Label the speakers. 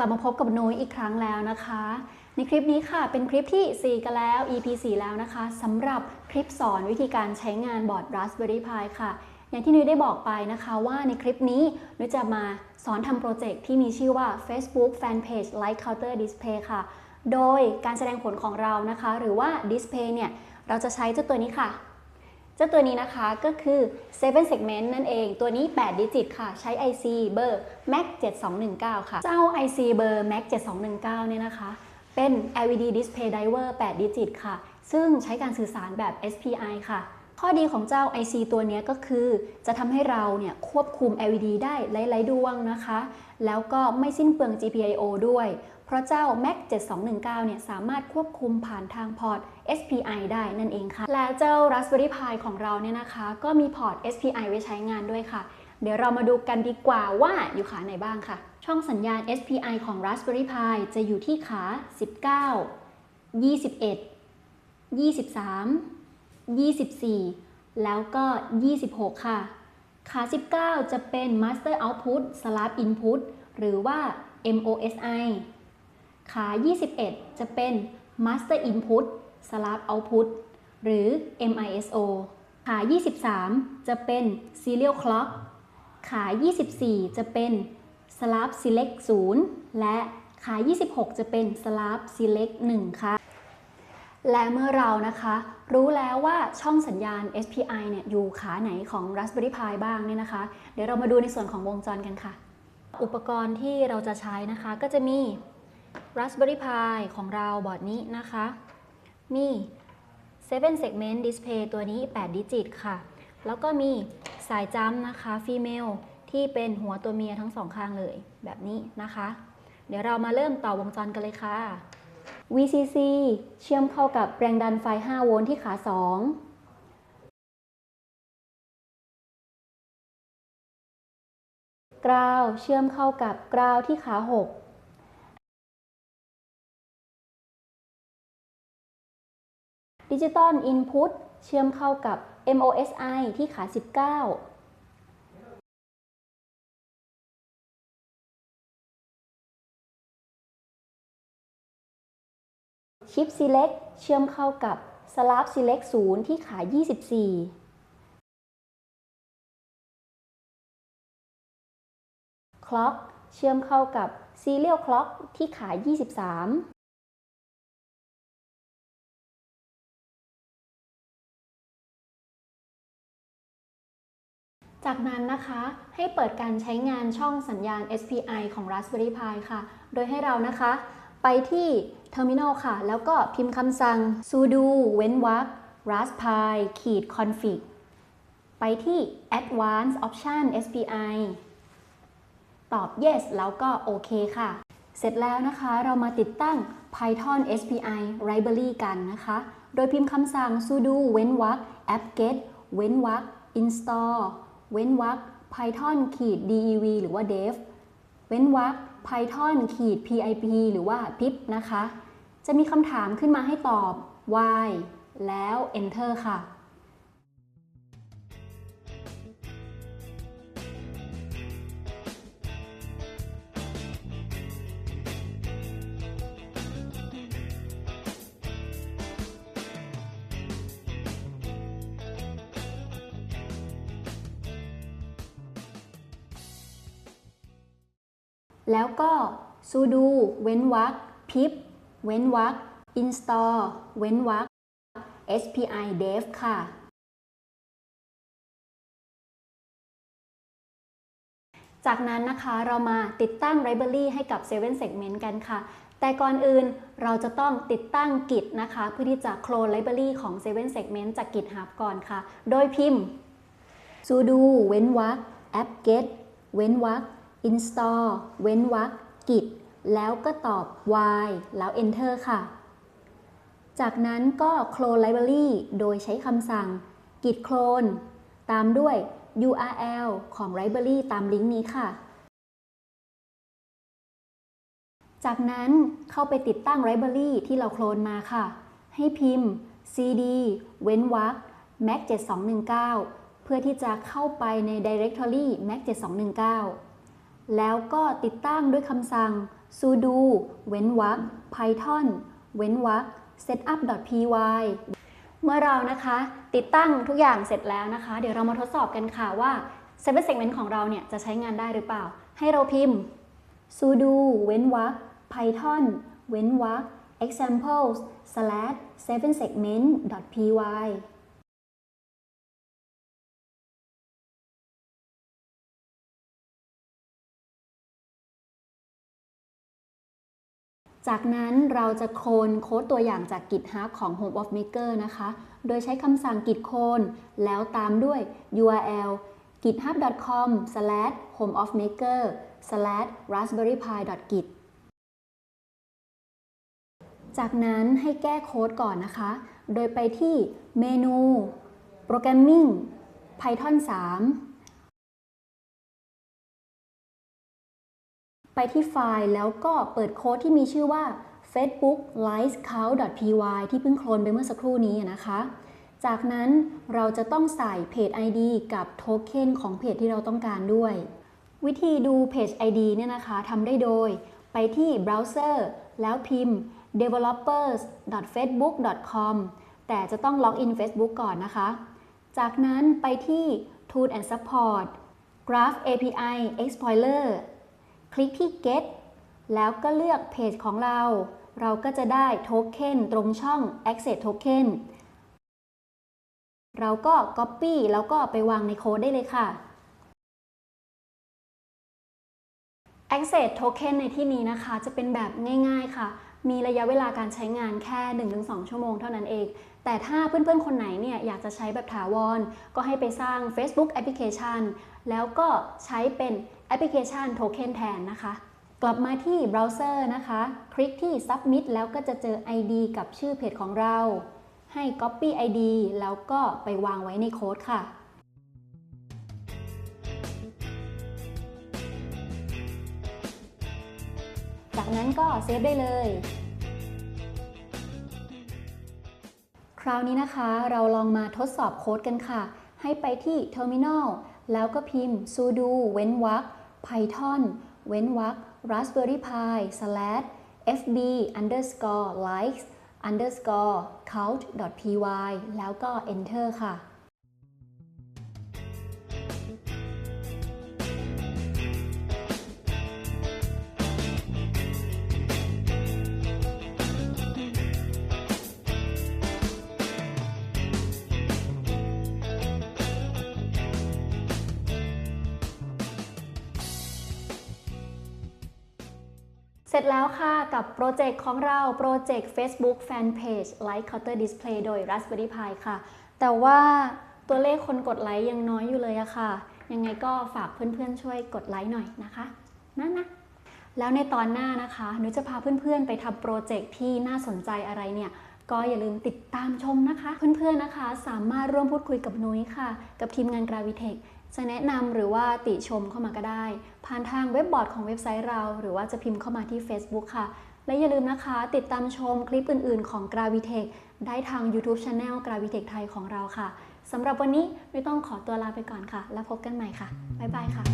Speaker 1: ลับมาพบกับนุ้ยอีกครั้งแล้วนะคะ ในคลิปนี้ค่ะเป็นคลิปที่ 4 กันแล้ว EP 4 แล้วนะคะสำหรับคลิปสอนวิธีการใช้งานบอร์ด Raspberry Pi ค่ะ อย่างที่นุ้ยได้บอกไปนะคะว่าในคลิปนี้นุ้ยจะมาสอนทำโปรเจกต์ที่มีชื่อว่า Facebook Fanpage Light Counter Display ค่ะ โดยการแสดงผลของเรานะคะ หรือว่า Display เนี่ยเราจะใช้เจ้าตัวนี้ค่ะ จ้าตัวนี้นะคะก็คือ 7 segment นั่นเอง ตัวนี้ 8 ดิจิตค่ะ ใช้ IC เบอร์ MAC 7219 ค่ะ เจ้า IC เบอร์ MAC 7219 เนี่ยนะคะ เป็น LED display driver 8 ดิจิตค่ะ ซึ่งใช้การสื่อสารแบบ SPI ค่ะ ข้อดีของเจ้า IC ตัวนี้ก็คือ จะทำให้เราเนี่ยควบคุม LED ได้หลายๆดวงนะคะ แล้วก็ไม่สิ้นเปลือง GPIO ด้วย เพราะเจ้า MAC 7219 เนี่ยสามารถควบคุมผ่านทางพอร์ต SPI ได้นั่นเองค่ะ และเจ้า Raspberry Pi ของเราเนี่ยนะคะ ก็มีพอร์ต SPI ไว้ใช้งานด้วยค่ะ เดี๋ยวเรามาดูกันดีกว่าว่าอยู่ขาไหนบ้างค่ะ ช่องสัญญาณ SPI ของ Raspberry Pi จะอยู่ที่ขา 19 21 23 24 แล้วก็ 26 ค่ะ ขา 19 จะเป็น Master Output Slab Input หรือว่า MOSI ขา 21 จะเป็น Master Input Slab Output หรือ MISO ขา 23 จะเป็น Serial Clock ขา 24 จะเป็น Slab Select 0 และขา 26 จะเป็น Slab Select 1 ค่ะ และเมื่อเรานะคะ รู้แล้วว่าช่องสัญญาณ SPI เนี่ยอยู่ขาไหนของ Raspberry Pi บ้างเนี่ยนะคะ เดี๋ยวเรามาดูในส่วนของวงจรกันค่ะ อุปกรณ์ที่เราจะใช้นะคะก็จะมี Raspberry Pi ของเราบอร์ดนี้นะคะ มี 7 segment display ตัวนี้ 8 ดิจิตค่ะ แล้วก็มีสายจัมนะคะ female ที่เป็นหัวตัวเมียทั้งสองข้างเลยแบบนี้นะคะ เดี๋ยวเรามาเริ่มต่อวงจรกันเลยค่ะ VCC เชื่อมเข้ากับแรงดันไฟ 5 โวลต์ที่ขา 2กราวเชื่อมเข้ากับกราวที่ขา 6 ดิจิตอลอินพุตเชื่อมเข้ากับ MOSI ที่ขา 19ชิป Select เชื่อมเข้ากับ Slab Select 0 ที่ขา 24 Clock เชื่อมเข้ากับ Serial Clock ที่ขา 23 จากนั้นนะคะให้เปิดการใช้งานช่องสัญญาณ SPI ของ Raspberry Pi ค่ะ โดยให้เรานะคะ ไปที่ Terminal ค่ะ แล้วก็พิมพ์คำสั่ง sudo เว้นวรรค raspi ขีด config ไปที่ advanced option SPI ตอบ yes แล้วก็โอเคค่ะ เสร็จแล้วนะคะเรามาติดตั้ง Python SPI library กันนะคะ โดยพิมพ์คำสั่ง sudo เว้นวรรค apt-get เว้นวรรค install เว้นวรรค python ขีด dev หรือว่า dev เว้นวรรค python ขีด pip หรือว่า pip นะคะ จะมีคำถามขึ้นมาให้ตอบ why แล้ว enter ค่ะ แล้วก็ sudo เว้นวรรค pip เว้นวรรค install เว้นวรรค spi dev ค่ะ จากนั้นนะคะเรามาติดตั้ง library ให้กับ 7 segment กันค่ะ แต่ก่อนอื่นเราจะต้องติดตั้ง Git นะคะ เพื่อที่จะโคลน library ของ 7 segment จาก GitHub ก่อนค่ะ โดยพิมพ์ sudo เว้นวรรค apt-get เว้นวรรค install เว้นวรรค git แล้วก็ตอบ y แล้ว enter ค่ะ จากนั้นก็ clone library โดยใช้คำสั่ง git clone ตามด้วย url ของ library ตามลิงก์นี้ค่ะ จากนั้นเข้าไปติดตั้ง library ที่เราโคลนมาค่ะ ให้พิมพ์ cd เว้นวรรค mac 7219 เพื่อที่จะเข้าไปใน directory mac 7219 แล้วก็ติดตั้งด้วยคำสั่ง sudo เว้นวรรค python เว้นวรรค setup.py เมื่อเรานะคะติดตั้งทุกอย่างเสร็จแล้วนะคะ เดี๋ยวเรามาทดสอบกันค่ะว่า Seven Segment ของเราเนี่ยจะใช้งานได้หรือเปล่า ให้เราพิมพ์ sudo เว้นวรรค python เว้นวรรค examples slash seven segment จากนั้นเราจะโคลนโค้ดตัวอย่างจาก GitHub ของ Home of Maker นะคะ โดยใช้คำสั่ง git clone แล้วตามด้วย URL github.com/homeofmaker raspberrypi.git จากนั้นให้แก้โค้ดก่อนนะคะ โดยไปที่เมนู Programming Python 3 ไปที่ไฟล์แล้วก็เปิดโค้ดที่มีชื่อว่า facebook live count py ที่เพิ่งโคลนไปเมื่อสักครู่นี้นะคะ จากนั้นเราจะต้องใส่เพจ ID กับโทเค็นของเพจที่เราต้องการด้วย วิธีดูเพจ ID เนี่ยนะคะทำได้โดย ไปที่เบราว์เซอร์แล้วพิมพ์ developers.facebook.com แต่จะต้องล็อกอิน Facebook ก่อนนะคะ จากนั้นไปที่ Tool and Support Graph API Explorer คลิกที่ get แล้วก็เลือกเพจของเรา เราก็จะได้โทเค็นตรงช่อง access token เราก็ copy แล้วก็ไปวางในโค้ดได้เลยค่ะ access token ในที่นี้นะคะ จะเป็นแบบง่าย ๆค่ะ มีระยะเวลาการใช้งานแค่ 1-2 ชั่วโมงเท่านั้นเองแต่ถ้าเพื่อนๆ คนไหนเนี่ยอยากจะใช้แบบถาวร ก็ให้ไปสร้าง Facebook Application แล้วก็ใช้เป็นแอปพลิเคชันโทเค็นแทนนะคะ กลับมาที่เบราว์เซอร์นะคะ คลิกที่ Submit แล้วก็จะเจอ ID กับชื่อเพจของเรา ให้ Copy ID แล้วก็ไปวางไว้ในโค้ดค่ะจากนั้นก็เซฟได้เลย คราวนี้นะคะเราลองมาทดสอบโค้ดกันค่ะ ให้ไปที่ Terminal แล้วก็พิมพ์ sudo เว้นวรรค python เว้นวรรค raspberry pi slash fb underscore likes underscore count py แล้วก็ enter ค่ะ เสร็จแล้วค่ะกับโปรเจกต์ของเราโปรเจกต์ Facebook Fanpage Like Counter Display โดย Raspberry Pi ค่ะ แต่ว่าตัวเลขคนกดไลค์ยังน้อยอยู่เลยอะค่ะ ยังไงก็ฝากเพื่อนๆ ช่วยกดไลค์หน่อยนะคะนะนะแล้วในตอนหน้านะคะหนูจะพาเพื่อนๆ ไปทำโปรเจกต์ที่น่าสนใจอะไรเนี่ย ก็อย่าลืมติดตามชมนะคะ เพื่อนๆนะคะ สามารถร่วมพูดคุยกับนุ้ยค่ะ กับทีมงาน Gravitech จะแนะนำหรือว่าติชมเข้ามาก็ได้ ผ่านทางเว็บบอร์ดของเว็บไซต์เรา หรือว่าจะพิมพ์เข้ามาที่ Facebook ค่ะ และอย่าลืมนะคะ ติดตามชมคลิปอื่น ๆ ของ Gravitech ได้ทาง YouTube Channel Gravitech ไทยของเราค่ะสำหรับวันนี้ไม่ต้องขอตัวลาไปก่อนค่ะ แล้วพบกันใหม่ค่ะ บ๊ายบายค่ะ